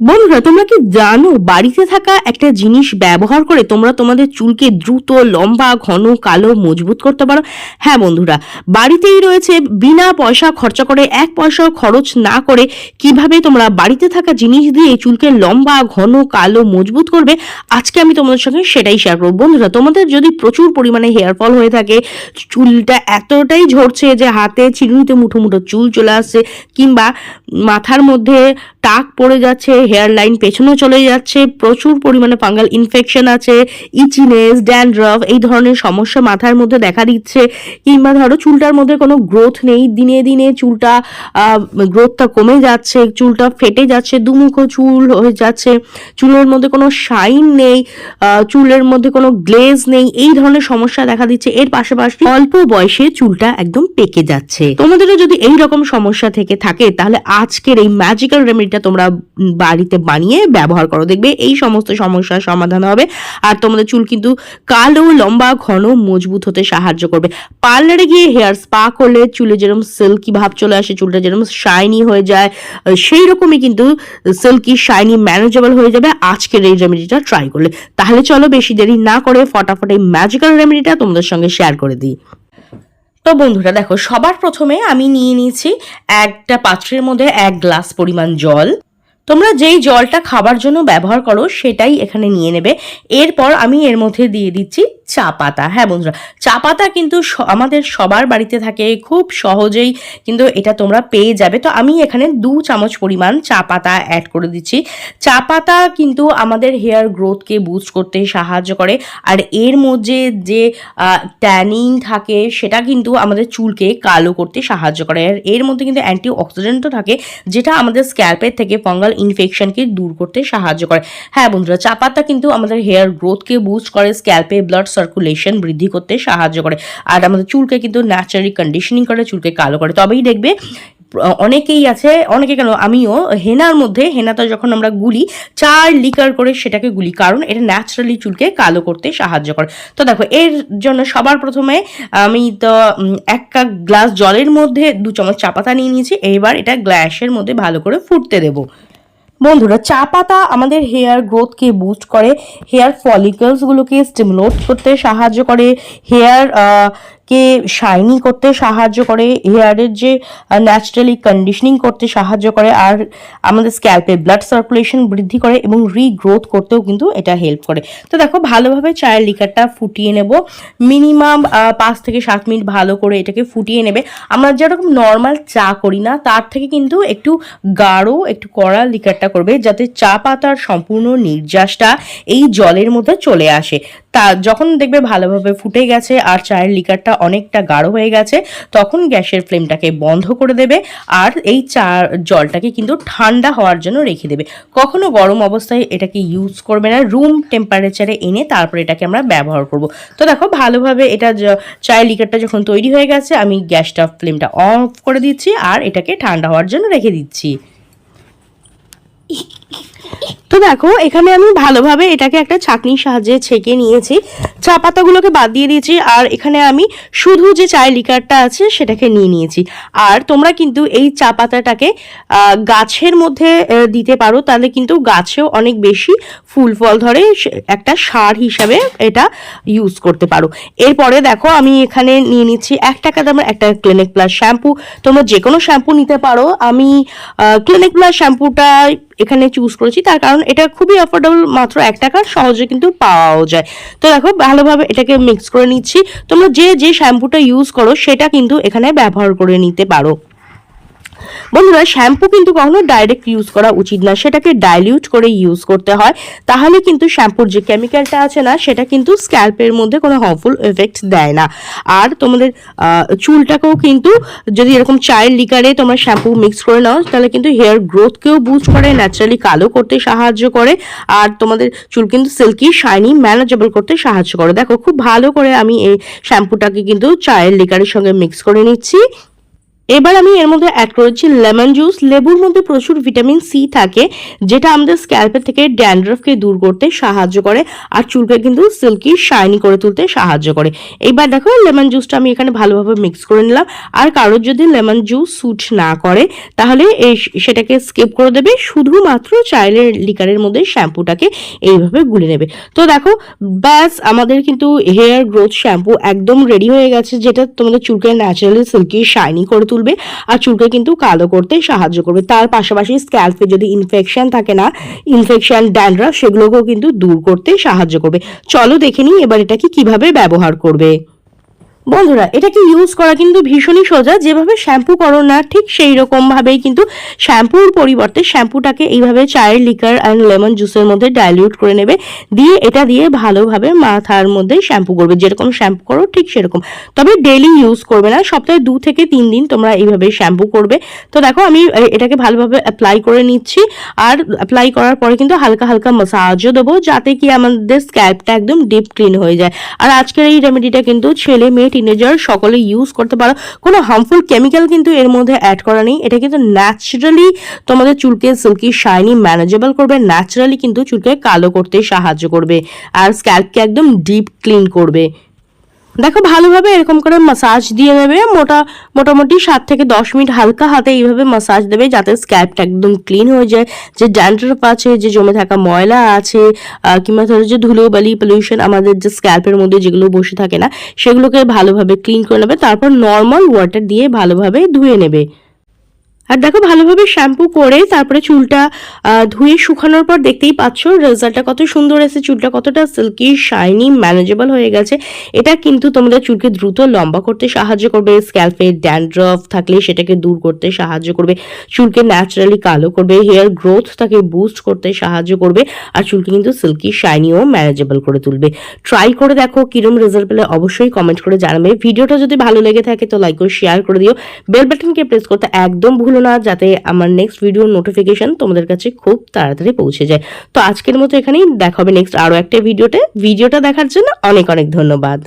বন্ধুরা, তোমরা কি জানো বাড়িতে থাকা একটা জিনিস ব্যবহার করে তোমরা তোমাদের চুলকে দ্রুত, লম্বা, ঘন, কালো, মজবুত করতে পারো? হ্যাঁ বন্ধুরা, বাড়িতেই রয়েছে বিনা পয়সা খরচা করে, এক পয়সাও খরচ না করে কীভাবে তোমরা বাড়িতে থাকা জিনিস দিয়ে চুলকে লম্বা, ঘন, কালো, মজবুত করবে? আজকে আমি তোমাদের সঙ্গে সেটাই শেয়ার করব। বন্ধুরা, তোমাদের যদি প্রচুর পরিমাণে হেয়ার ফল হয়ে থাকে, চুলটা এতটাই ঝরছে যে হাতে চিরুনিতে মুঠো মুঠো চুল চলে আসছে কিংবা মাথার মধ্যে টাক পড়ে যাচ্ছে হেয়ার লাইন পেছনে চলে যাচ্ছে, প্রচুর পরিমাণে ফাঙ্গাল ইনফেকশন আছে ইচিনেস ড্যান্ড্রফ এই ধরনের সমস্যা মাথার মধ্যে দেখা দিচ্ছে কিংবা ধরো চুলটার মধ্যে কোনো গ্রোথ নেই, দিনে দিনে চুলটা গ্রোথটা কমে যাচ্ছে, চুলটা ফেটে যাচ্ছে, দুমুখো চুল হয়ে যাচ্ছে, চুলের মধ্যে কোনো শাইন নেই চুলের মধ্যে কোনো গ্লেজ নেই, এই ধরনের সমস্যা দেখা দিচ্ছে। এর পাশাপাশি অল্প বয়সে চুলটা একদম পেকে যাচ্ছে। তোমাদেরও যদি এই রকম সমস্যা থেকে থাকে, তাহলে আজকের এই ম্যাজিক্যাল রেমেডিটা তোমরা বাড়িতে বানিয়ে ব্যবহার করো। দেখবে এই সমস্ত সমস্যার সমাধান হবে আর তোমাদের চুল কিন্তু কালো, লম্বা, ঘন, মজবুত হতে সাহায্য করবে। পার্লারে গিয়ে হেয়ার স্পা করলে চুলে যেরকম সিল্কি ভাব চলে আসে, চুলটা যেরকম শাইনি হয়ে যায় সেই রকমই কিন্তু সিল্কি শাইনি ম্যানেজেবল হয়ে যাবে। আজকের এই রেমেডিটা ট্রাই করলে। তাহলে চলো বেশি দেরি না করে ফটাফট এই ম্যাজিক্যাল রেমেডিটা তোমাদের সঙ্গে শেয়ার করে দিই। তো বন্ধুরা দেখো, সবার প্রথমে আমি নিয়ে নিয়েছি একটা পাত্রের মধ্যে এক গ্লাস পরিমাণ জল। তোমরা যেই জলটা খাবার জন্য ব্যবহার করো সেটাই এখানে নিয়ে নেবে। এরপর আমি এর মধ্যে দিয়ে দিচ্ছি চা পাতা। হ্যাঁ বন্ধুরা, চা পাতা কিন্তু আমাদের সবার বাড়িতে থাকে, খুব সহজেই কিন্তু এটা তোমরা পেয়ে যাবে। তো আমি এখানে দু চামচ পরিমাণ চা পাতা অ্যাড করে দিচ্ছি। চা পাতা কিন্তু আমাদের হেয়ার গ্রোথকে বুস্ট করতে সাহায্য করে। আর এর মধ্যে যে ট্যানিং থাকে, সেটা কিন্তু আমাদের চুলকে কালো করতে সাহায্য করে। আর এর মধ্যে কিন্তু অ্যান্টি অক্সিডেন্টও থাকে, যেটা আমাদের স্ক্যাল্পের থেকে ফাঙ্গাল ইনফেকশনকে দূর করতে সাহায্য করে। হ্যাঁ বন্ধুরা, চা পাতা কিন্তু আমাদের হেয়ার গ্রোথকে বুস্ট করে স্ক্যাল্পে ব্লাড সার্কুলেশন বৃদ্ধি করতে সাহায্য করে। আর আমাদের চুলকে কিন্তু ন্যাচারালি কন্ডিশনিং করে, চুলকে কালো করে। তবেই দেখবে অনেকেই আছে, অনেকে কেন, আমিও, হেনার মধ্যে, হেনাটা যখন আমরা গুলি, চার লিকার করে সেটাকে গুলি, কারণ এটা ন্যাচারালি চুলকে কালো করতে সাহায্য করে। তো দেখো, এর জন্য সবার প্রথমে আমি তো এক কাপ গ্লাস জলের মধ্যে দু চামচ চা পাতা নিয়ে নিয়েছি এবার এটা গ্লাসের মধ্যে ভালো করে ফুটতে দেবো। বন্ধুরা, চা পাতা আমাদের হেয়ার গ্রোথকে বুস্ট করে হেয়ার ফলিকলসগুলোকে স্টিমুলেট করতে সাহায্য করে হেয়ার কে শাইনি করতে সাহায্য করে হেয়ারের যে ন্যাচারালি কন্ডিশনিং করতে সাহায্য করে, আর আমাদের স্ক্যাল্পে ব্লাড সার্কুলেশন বৃদ্ধি করে এবং রিগ্রোথ করতেও কিন্তু এটা হেল্প করে। তো দেখো, ভালোভাবে চায়ের লিকারটা ফুটিয়ে নেব। মিনিমাম পাঁচ থেকে সাত মিনিট ভালো করে এটাকে ফুটিয়ে নেবে। আমরা যেরকম নর্মাল চা করি না, তার থেকে কিন্তু একটু গাঢ়, একটু কড়া লিকারটা করবে, যাতে চা পাতার সম্পূর্ণ নির্যাসটা এই জলের মধ্যে চলে আসে। তা যখন দেখবে ভালোভাবে ফুটে গেছে আর চায়ের লিকারটা অনেকটা গাঢ় হয়ে গেছে, তখন গ্যাসের ফ্লেমটাকে বন্ধ করে দেবে আর এই চা জলটাকে কিন্তু ঠান্ডা হওয়ার জন্য রেখে দেবে। কখনো গরম অবস্থায় এটাকে ইউজ করবে না রুম টেম্পারেচারে এনে তারপরে এটাকে আমরা ব্যবহার করব। তো দেখো ভালোভাবে এটা চায়ের লিকারটা যখন তৈরি হয়ে গেছে, আমি গ্যাসটা ফ্লেমটা অফ করে দিচ্ছি আর এটাকে ঠান্ডা হওয়ার জন্য রেখে দিচ্ছি। তো দেখো, এখানে আমি ভালোভাবে এটাকে একটা ছাঁকনির সাহায্যে ছেঁকে নিয়েছি। চা পাতাগুলোকে বাদ দিয়ে দিয়েছি, আর এখানে আমি শুধু যে চায়ের লিকারটা আছে সেটাকে নিয়ে নিয়েছি। আর তোমরা কিন্তু এই চা পাতাটাকে গাছের মধ্যে দিতে পারো, তাহলে কিন্তু গাছেও অনেক বেশি ফুল ফল ধরে একটা সার হিসাবে এটা ইউজ করতে পারো। এরপরে দেখো, আমি এখানে নিয়ে নিচ্ছি এক টাকা দামের একটা ক্লিনিক প্লাস শ্যাম্পু তোমরা যে কোনো শ্যাম্পু নিতে পারো। আমি ক্লিনিক প্লাস শ্যাম্পুটা এখানে চুজ করেছি, তার কারণ এটা খুবই অ্যাফোর্ডেবল মাত্র এক টাকা, সহজে কিন্তু পাওয়াও যায়। তো দেখো, ভালোভাবে এটাকে মিক্স করে নিচ্ছি। তোমরা যে যে শ্যাম্পুটা ইউজ করো, সেটা কিন্তু এখানে ব্যবহার করে নিতে পারো। বন্ধুরা, শ্যাম্পু কিন্তু কখনো ডাইরেক্ট ইউজ করা উচিত না। সেটাকে ডাইলিউট করে ইউজ করতে হয়। তাহলে কিন্তু শ্যাম্পুর যে কেমিক্যালটা আছে না, সেটা কিন্তু স্ক্যাল্পের মধ্যে কোনো হার্মফুল এফেক্ট দেয় না। আর তোমাদের চুলটাকেও কিন্তু যদি এরকম চায়ের লিকারে তোমরা শ্যাম্পু মিক্স করে নাও, তাহলে কিন্তু হেয়ার গ্রোথকেও বুস্ট করে ন্যাচারালি কালো করতে সাহায্য করে। আর তোমাদের চুল কিন্তু সিল্কি শাইনি ম্যানেজেবল করতে সাহায্য করে। দেখো, খুব ভালো করে আমি এই শ্যাম্পুটাকে কিন্তু চায়ের লিকারের সঙ্গে মিক্স করে নিচ্ছি। এবার আমি এর মধ্যে অ্যাড করেছি লেমন জুস লেবুর মধ্যে প্রচুর ভিটামিন সি থাকে, যেটা আমাদের স্ক্যাল্পের থেকে ড্যান্ড্রফকে দূর করতে সাহায্য করে আর চুলকে কিন্তু সিল্কি শাইনি করে তুলতে সাহায্য করে। এইবার দেখো লেমন জুসটা আমি এখানে ভালোভাবে মিক্স করে নিলাম। আর কারোর যদি লেমন জুস স্যুট না করে, তাহলে এই সেটাকে স্কিপ করে দেবে। শুধুমাত্র চাইলের লিকারের মধ্যে শ্যাম্পুটাকে এইভাবে গুলে নেবে। তো দেখো, ব্যাস আমাদের কিন্তু হেয়ার গ্রোথ শ্যাম্পু একদম রেডি হয়ে গেছে, যেটা তোমাদের চুলকে ন্যাচারালি সিল্কি শাইনি করে তুলবে আর চুলকে কিন্তু কালো করতে সাহায্য করবে। তার পাশাপাশি স্ক্যাল্পে যদি ইনফেকশন থাকে না ইনফেকশন ড্যান্ড্রাফ সেগুলোকেও কিন্তু দূর করতে সাহায্য করবে। চলো দেখে নিই এবার এটাকে কীভাবে ব্যবহার করবে। বন্ধুরা এটাকে ইউজ করা কিন্তু ভীষণই সোজা। যেভাবে শ্যাম্পু করো না, ঠিক সেই রকম ভাবেই কিন্তু শ্যাম্পুর পরিবর্তে শ্যাম্পুটাকে এইভাবে চায়ের লিকার অ্যান্ড লেমন জুসের মধ্যে ডাইলিউট করে নেবে। দিয়ে এটা দিয়ে ভালোভাবে মাথার মধ্যে শ্যাম্পু করবে। যেরকম শ্যাম্পু করো, ঠিক সেরকম। তবে ডেলি ইউজ করবে না। সপ্তাহে দু থেকে তিন দিন তোমরা এইভাবে শ্যাম্পু করবে। তো দেখো, আমি এটাকে ভালোভাবে অ্যাপ্লাই করে নিচ্ছি। আর অ্যাপ্লাই করার পরে কিন্তু হালকা হালকা মাসাজও দেবো, যাতে কি আমাদের স্ক্যাল্পটা একদম ডিপ ক্লিন হয়ে যায়। আর আজকের এই রেমেডিটা কিন্তু ছেলে মেয়ে টিনেজার সকলে ইউজ করতে পারো। কোনো হার্মফুল কেমিক্যাল কিন্তু এর মধ্যে অ্যাড করা নেই। এটা কিন্তু ন্যাচারালি তোমাদের চুলকে সিল্কি শাইনি ম্যানেজেবল করবে। ন্যাচারালি কিন্তু চুলকে কালো করতে সাহায্য করবে। আর স্ক্যাল্পকে একদম ডিপ ক্লিন করবে। দেখো ভালোভাবে এরকম করে মাসাজ দিয়ে নেবে, মোটা, মোটামুটি সাত থেকে দশ মিনিট হালকা হাতে এইভাবে মাসাজ দেবে যাতে স্ক্যাপটা একদম ক্লিন হয়ে যায়। যে ড্যান্ড্রফ আছে, যে জমে থাকা ময়লা আছে কিংবা ধরো যে ধুলো, বালি পলিউশন আমাদের যে স্ক্যাপের মধ্যে যেগুলো বসে থাকে না, সেগুলোকে ভালোভাবে ক্লিন করে নেবে, তারপর নর্মাল ওয়াটার দিয়ে ভালোভাবে ধুয়ে নেবে। আর দেখো, ভালোভাবে শ্যাম্পু করে তারপরে চুলটা ধুয়ে শুকানোর পর দেখতেই পাচ্ছ রেজাল্টটা কত সুন্দর এসেছে, চুলটা কতটা সিল্কি শাইনি ম্যানেজেবল হয়ে গেছে। এটা কিন্তু তোমাদের চুলকে দ্রুত লম্বা করতে সাহায্য করবে স্ক্যাল্পে ড্যান্ড্রফ থাকলে সেটাকে দূর করতে সাহায্য করবে, চুলকে ন্যাচারালি কালো করবে হেয়ার গ্রোথ তাকে বুস্ট করতে সাহায্য করবে আর চুলকে কিন্তু সিল্কি শাইনি ও ম্যানেজেবল করে তুলবে। ট্রাই করে দেখো কিরম রেজাল্ট পেলে অবশ্যই কমেন্ট করে জানাবে। ভিডিওটা যদি ভালো লেগে থাকে তো লাইক ও শেয়ার করে দিও। বেল বাটনকে প্রেস করতে একদম ভুলো না যাতে আমার নেক্সট ভিডিওর নোটিফিকেশান তোমাদের কাছে খুব তাড়াতাড়ি পৌঁছে যায়। তো আজকের মতো এখানেই দেখা হবে নেক্সট আরও একটা ভিডিওতে ভিডিওটা দেখার জন্য অনেক অনেক ধন্যবাদ।